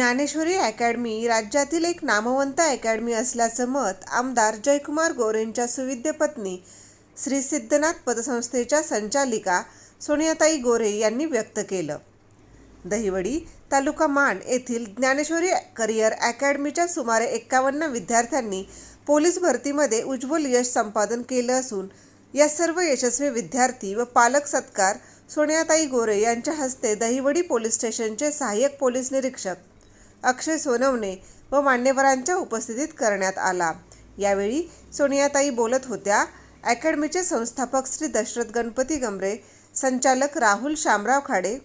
Dnyaneshwari academy राज्यातील एक नामवंत अकॅडमी असल्याचं मत आमदार जयकुमार गोरेंच्या सुविद्य पत्नी श्री सिद्धनाथ पतसंस्थेच्या संचालिका सोनियाताई गोरे यांनी व्यक्त केलं. दहिवडी तालुका मान येथील ज्ञानेश्वरी करिअर अकॅडमीच्या सुमारे एक्कावन्न विद्यार्थ्यांनी पोलीस भरतीमध्ये उज्ज्वल यश संपादन केलं असून या सर्व यशस्वी विद्यार्थी व पालक सत्कार सोनियाताई गोरे यांच्या हस्ते दहिवडी पोलीस स्टेशनचे सहाय्यक पोलीस निरीक्षक अक्षय सोनवणे व मान्यवरांच्या उपस्थितीत करण्यात आला. यावेळी सोनियाताई बोलत होत्या अकॅडमीचे संस्थापक श्री दशरथ गणपती गमरे संचालक राहुल शामराव खाडे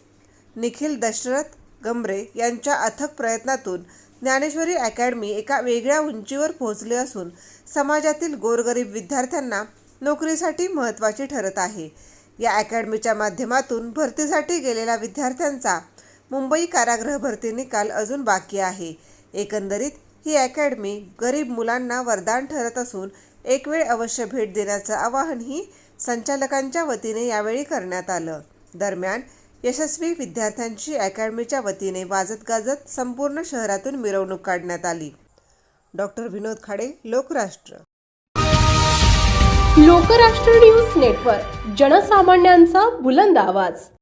निखिल दशरथ गमरे यांच्या अथक प्रयत्नातून ज्ञानेश्वरी अकॅडमी एका वेगळ्या उंचीवर पोहोचले असून समाजातील गोरगरीब विद्यार्थ्यांना नोकरीसाठी महत्त्वाची ठरत आहे. या अकॅडमीच्या माध्यमातून भरतीसाठी गेलेल्या विद्यार्थ्यांचा मुंबई कारागृह भरती निकाल अजून बाकी आहे. एकंदरीत ही अकॅडमी गरीब मुलांना वरदान ठरत असून एक वेळ अवश्य भेट देण्याचं आवाहनही संचालकांच्या वतीने यावेळी करण्यात आलं. दरम्यान यशस्वी विद्यार्थ्यांची अकॅडमीच्या वतीने वाजत गाजत संपूर्ण शहरातून मिरवणूक काढण्यात आली. Doctor Vinod Khade Lokrashtra. Lokrashtra news network जनसामान्यांचा बुलंद आवाज.